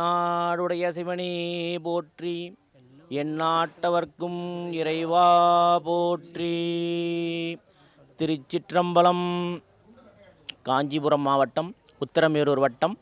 நாடுடைய சிவனே போற்றி. எந்நாட்டவர்க்கும் இறைவா போற்றி. திருச்சிற்றம்பலம் காஞ்சிபுரம் மாவட்டம் உத்தரமேரூர் வட்டம்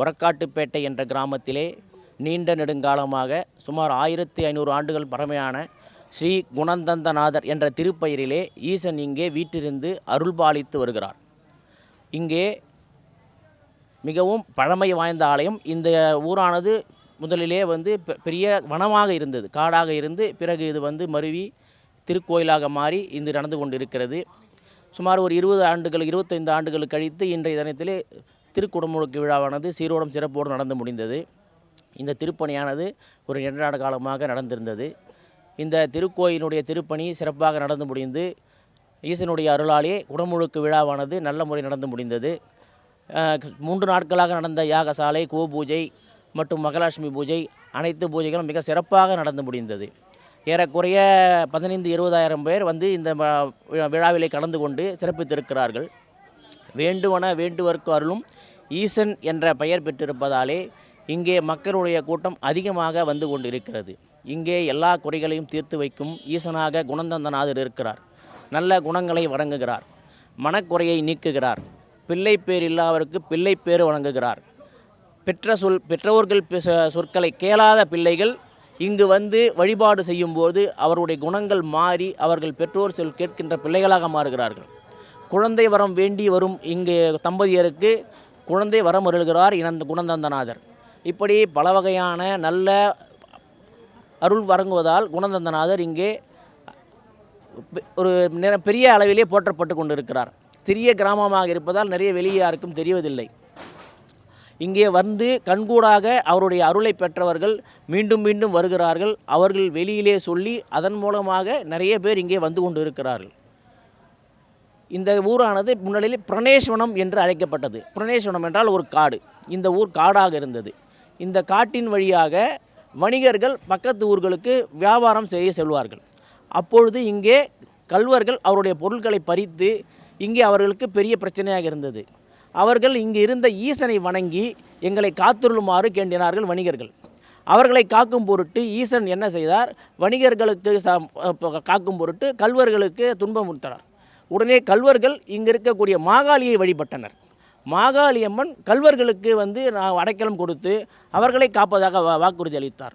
உரக்காட்டுப்பேட்டை என்ற கிராமத்திலே நீண்ட நெடுங்காலமாக சுமார் ஆயிரத்தி ஐநூறு ஆண்டுகள் பழமையான ஸ்ரீ குணந்தந்தநாதர் என்ற திருப்பெயரிலே ஈசன் இங்கே வீற்றிருந்து அருள்பாலித்து வருகிறார். இங்கே மிகவும் பழமை வாய்ந்த ஆலயம். இந்த ஊரானது முதலிலே வந்து பெ- பெரிய வனமாக இருந்தது. காடாக இருந்து பிறகு இது வந்து மருவி திருக்கோயிலாக மாறி இன்று நடந்து கொண்டிருக்கிறது. சுமார் ஒரு இருபது ஆண்டுகள் இருபத்தைந்து ஆண்டுகள் கழித்து இன்றைய தினத்திலே திருக்குடமுழுக்கு விழாவானது சீரோடும் சிறப்போடு நடந்து முடிந்தது. இந்த திருப்பணியானது ஒரு இரண்டாண்டு காலமாக நடந்திருந்தது. இந்த திருக்கோயிலுடைய திருப்பணி சிறப்பாக நடந்து முடிந்து ஈசனுடைய அருளாலே குடமுழுக்கு விழாவானது நல்ல முறை நடந்து முடிந்தது. மூன்று நாட்களாக நடந்த யாகசாலை கோபூஜை மற்றும் மகாலட்சுமி பூஜை அனைத்து பூஜைகளும் மிக சிறப்பாக நடந்து முடிந்தது. ஏறக்குறைய பதினைந்து இருபதாயிரம் பேர் வந்து இந்த விழாவிலே கலந்து கொண்டு சிறப்பித்திருக்கிறார்கள். வேண்டுவன வேண்டுவர்க்கு அருளும் ஈசன் என்ற பெயர் பெற்றிருப்பதாலே இங்கே மக்களுடைய கூட்டம் அதிகமாக வந்து கொண்டிருக்கிறது. இங்கே எல்லா குறைகளையும் தீர்த்து வைக்கும் ஈசனாக குணந்தந்தநாதர் இருக்கிறார். நல்ல குணங்களை வழங்குகிறார் மனக்குறையை நீக்குகிறார். பிள்ளை பேர் இல்லாதவருக்கு பிள்ளை பேர் வழங்குகிறார். பெற்ற சொல் பெற்றோர்கள் சொற்களை கேளாத பிள்ளைகள் இங்கு வந்து வழிபாடு செய்யும்போது அவருடைய குணங்கள் மாறி அவர்கள் பெற்றோர் சொல் கேட்கின்ற பிள்ளைகளாக மாறுகிறார்கள். குழந்தை வரம் வேண்டி வரும் இங்கு தம்பதியருக்கு குழந்தை வரம் அருள்கிறார் இனந்த குணந்தந்தநாதர். இப்படி பல வகையான நல்ல அருள் வழங்குவதால் குணந்தந்தநாதர் இங்கே ஒரு பெரிய அளவிலே போற்றப்பட்டு கொண்டிருக்கிறார். சிறிய கிராமமாக இருப்பதால் நிறைய வெளியே யாருக்கும் தெரிவதில்லை. இங்கே வந்து கண்கூடாக அவருடைய அருளை பெற்றவர்கள் மீண்டும் மீண்டும் வருகிறார்கள். அவர்கள் வெளியிலே சொல்லி அதன் மூலமாக நிறைய பேர் இங்கே வந்து கொண்டு இருக்கிறார்கள் இந்த ஊரானது முன்னிலையில் பிரணேஸ்வனம் என்று அழைக்கப்பட்டது. பிரணேஸ்வனம் என்றால் ஒரு காடு. இந்த ஊர் காடாக இருந்தது. இந்த காட்டின் வழியாக வணிகர்கள் பக்கத்து ஊர்களுக்கு வியாபாரம் செய்ய செல்வார்கள். அப்பொழுது இங்கே கல்வர்கள் அவருடைய பொருட்களை பறித்து இங்கே அவர்களுக்கு பெரிய பிரச்சனையாக இருந்தது. அவர்கள் இங்கு இருந்த ஈசனை வணங்கி எங்களை காத்துருளுமாறு கேண்டினார்கள் வணிகர்கள். அவர்களை காக்கும் பொருட்டு ஈசன் என்ன செய்தார்? வணிகர்களுக்கு ச- காக்கும் பொருட்டு கல்வர்களுக்கு துன்பம் கொடுத்தார் உடனே கல்வர்கள் இங்கு இருக்கக்கூடிய மாகாளியை வழிபட்டனர். மாகாளியம்மன் கல்வர்களுக்கு வந்து நான் அடைக்கலம் கொடுத்து அவர்களை காப்பதாக வா- வாக்குறுதி அளித்தார்.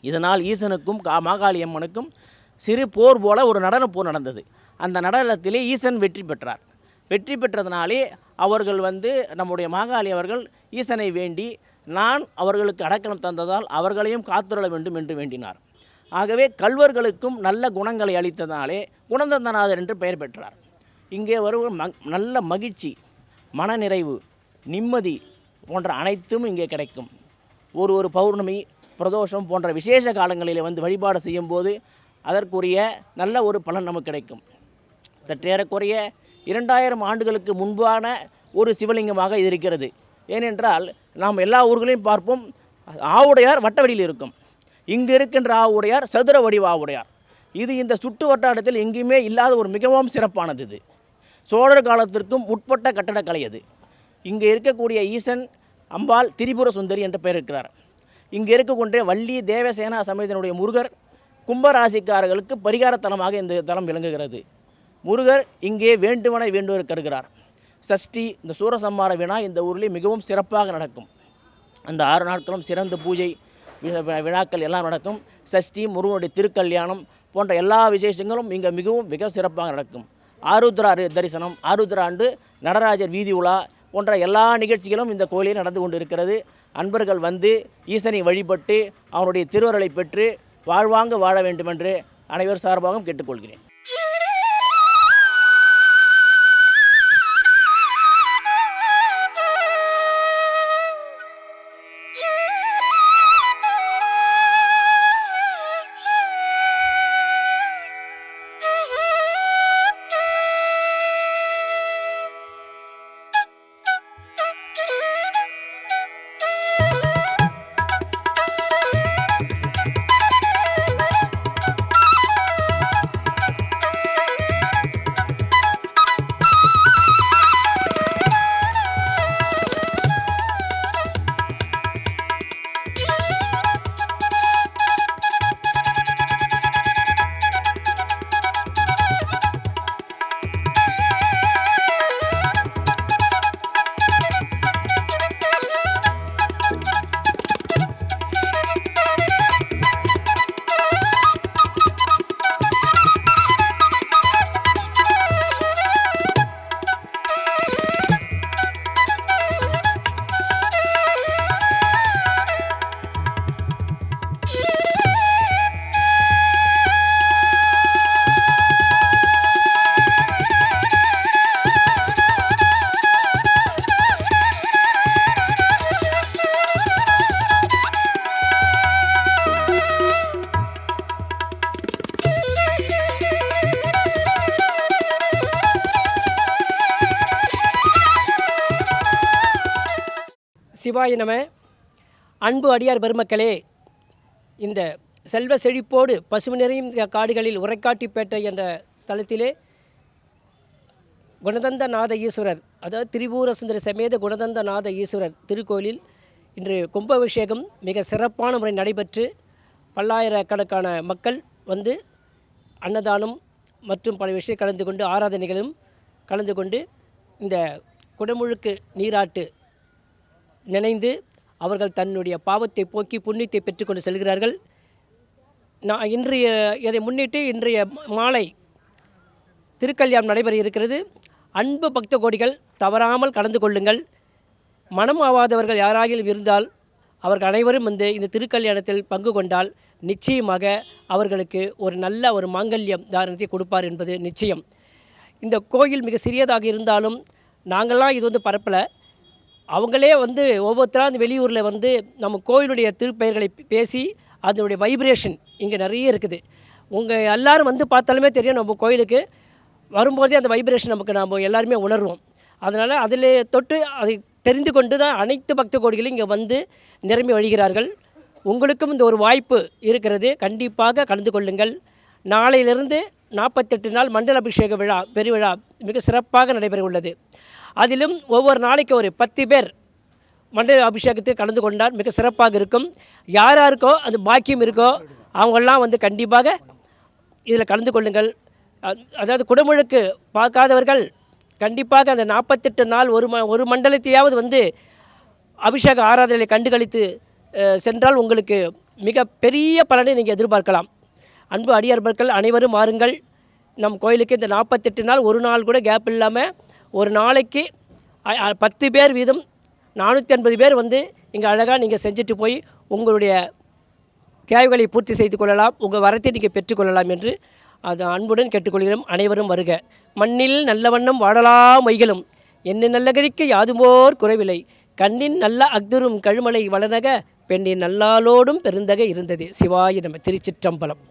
இதனால் ஈசனுக்கும் கா மாகாளியம்மனுக்கும் சிறு போர் போல ஒரு நடன போர் நடந்தது. அந்த நடனத்திலே ஈசன் வெற்றி பெற்றார். வெற்றி பெற்றதனாலே அவர்கள் வந்து நம்முடைய மாகாளி அவர்கள் ஈசனை வேண்டி நான் அவர்களுக்கு அடக்கணம் தந்ததால் அவர்களையும் காத்துரள வேண்டும் என்று வேண்டினார். ஆகவே கல்வர்களுக்கும் நல்ல குணங்களை அளித்ததாலே குணந்தந்தநாதர் என்று பெயர் பெற்றார். இங்கே வருவோம். நல்ல மகிழ்ச்சி மனநிறைவு நிம்மதி போன்ற அனைத்தும் இங்கே கிடைக்கும். ஒரு ஒரு பௌர்ணமி பிரதோஷம் போன்ற விசேஷ காலங்களில் வந்து வழிபாடு செய்யும்போது அதற்குரிய நல்ல ஒரு பலன் நமக்கு கிடைக்கும். சற்றேறக்குறைய இரண்டாயிரம் ஆண்டுகளுக்கு முன்பான ஒரு சிவலிங்கமாக இது இருக்கிறது. ஏனென்றால் நாம் எல்லா ஊர்களையும் பார்ப்போம். ஆவுடையார் வட்டவடியில் இருக்கும். இங்கு இருக்கின்ற ஆவுடையார் சதுர வடிவ ஆவுடையார். இது இந்த சுற்று வட்டாரத்தில் எங்கேயுமே இல்லாத ஒரு மிகவும் சிறப்பானது இது. சோழர் காலத்திற்கும் உட்பட்ட கட்டடக்கலை அது. இங்கே இருக்கக்கூடிய ஈசன் அம்பாள் திரிபுர சுந்தரி என்ற பெயர் இருக்கிறார். இங்கே இருக்கக்கூடிய வள்ளி தேவசேனா சமயத்தினுடைய முருகர் கும்பராசிக்காரர்களுக்கு பரிகார தலமாக இந்த தலம் விளங்குகிறது. முருகர் இங்கே வேண்டுவனை வேண்டுவர் கருகிறார் சஷ்டி இந்த சூரசம்மார வினா இந்த ஊரில் மிகவும் சிறப்பாக நடக்கும். அந்த ஆறு நாட்களும் சிறந்த பூஜை வினாக்கள் எல்லாம் நடக்கும். சஷ்டி முருகனுடைய திருக்கல்யாணம் போன்ற எல்லா விசேஷங்களும் இங்கே மிகவும் மிக சிறப்பாக நடக்கும். ஆருத்ரா தரிசனம் ஆருத்ரா ஆண்டு நடராஜர் வீதி உலா போன்ற எல்லா நிகழ்ச்சிகளும் இந்த கோயிலில் நடந்து கொண்டு இருக்கிறது அன்பர்கள் வந்து ஈசனை வழிபட்டு அவனுடைய திருவருளை பெற்று வாழ்வாங்க வாழ வேண்டுமென்று அனைவர் சார்பாகவும் கேட்டுக்கொள்கிறேன். சிவாய நம. அன்பு அடியார் பெருமக்களே இந்த செல்வ செழிப்போடு பசுமை நிறையும் காடுகளில் உரைக்காட்டிப்பேட்டை என்ற ஸ்தலத்திலே குணதந்த நாத ஈஸ்வரர் அதாவது திரிபுர சுந்தர சமேத குணதந்த நாத ஈஸ்வரர் திருக்கோயிலில் இன்று கும்பாபிஷேகம் மிக சிறப்பான முறை நடைபெற்று பல்லாயிரக்கணக்கான மக்கள் வந்து அன்னதானம் மற்றும் பல விஷயம் கலந்து கொண்டு ஆராதனைகளும் கலந்து கொண்டு இந்த குடமுழுக்கு நீராட்டு நினைந்து அவர்கள் தன்னுடைய பாவத்தை போக்கி புண்ணியத்தை பெற்றுக்கொண்டு செல்கிறார்கள். நான் இன்றைய இதை முன்னிட்டு இன்றைய மாலை திருக்கல்யாணம் நடைபெற இருக்கிறது. அன்பு பக்த கோடிகள் தவறாமல் கலந்து கொள்ளுங்கள். மனம் ஆவாதவர்கள் யாராகிலும் இருந்தால் அவர்கள் அனைவரும் வந்து இந்த திருக்கல்யாணத்தில் பங்கு கொண்டால் நிச்சயமாக அவர்களுக்கு ஒரு நல்ல ஒரு மாங்கல்யம் தாரணத்தை கொடுப்பார் என்பது நிச்சயம். இந்த கோயில் மிக சிறியதாக இருந்தாலும் நாங்கள்லாம் இது வந்து பரப்பலை. அவங்களே வந்து ஒவ்வொருத்தராக அந்த வெளியூரில் வந்து நம்ம கோயிலுடைய திருப்பெயர்களை பேசி அதனுடைய வைப்ரேஷன் இங்கே நிறைய இருக்குது. உங்கள் எல்லாரும் வந்து பார்த்தாலுமே தெரியும் நம்ம கோயிலுக்கு வரும்போதே அந்த வைப்ரேஷன் நமக்கு நாம் எல்லாருமே உணர்வோம் அதனால் அதில் தொட்டு அதை தெரிந்து கொண்டு தான் அனைத்து பக்த கோடிகளும் இங்கே வந்து நிரம்பி வழிகிறார்கள். உங்களுக்கும் இந்த ஒரு வாய்ப்பு இருக்கிறது. கண்டிப்பாக கலந்து கொள்ளுங்கள். நாளையிலிருந்து நாற்பத்தெட்டு நாள் மண்டல அபிஷேக விழா பெருவிழா மிக சிறப்பாக நடைபெற உள்ளது அதிலும் ஒவ்வொரு நாளைக்கு ஒரு பத்து பேர் மண்டல அபிஷேகத்தில் கலந்து கொண்டால் மிக சிறப்பாக இருக்கும். யார் யாருக்கோ அது பாக்கியம் இருக்கோ அவங்களாம் வந்து கண்டிப்பாக இதில் கலந்து கொள்ளுங்கள். அதாவது குடமுழுக்கு பார்க்காதவர்கள் கண்டிப்பாக அந்த நாற்பத்தெட்டு நாள் ஒரு ம ஒரு மண்டலத்தையாவது வந்து அபிஷேக ஆராதனையை கண்டுகளித்து சென்றால் உங்களுக்கு மிக பெரிய பலனை நீங்கள் எதிர்பார்க்கலாம். அன்பு அடியார்பர்கள் அனைவரும் மாறுங்கள் நம் கோயிலுக்கு இந்த நாற்பத்தெட்டு நாள் ஒரு நாள் கூட கேப் இல்லாமல் ஒரு நாளைக்கு பத்து பேர் வீதம் நானூற்றி ஐம்பது பேர் வந்து இங்கே அழகாக நீங்கள் செஞ்சுட்டு போய் உங்களுடைய தேவைகளை பூர்த்தி செய்து கொள்ளலாம். உங்கள் வரத்தை நீங்கள் பெற்றுக்கொள்ளலாம் என்று அது அன்புடன் கேட்டுக்கொள்கிறோம். அனைவரும் வருக. மண்ணில் நல்ல வண்ணம் வாழலாம் மைகளும் என்ன நல்ல கதிக்கு யாதுமோர் குறைவில்லை. கண்ணின் நல்ல அக்துரும் கழுமலை வளனக பெண்ணின் நல்லாலோடும் பெருந்தக இருந்தது. சிவாய நம்ம திருச்சிற்றம்பலம்.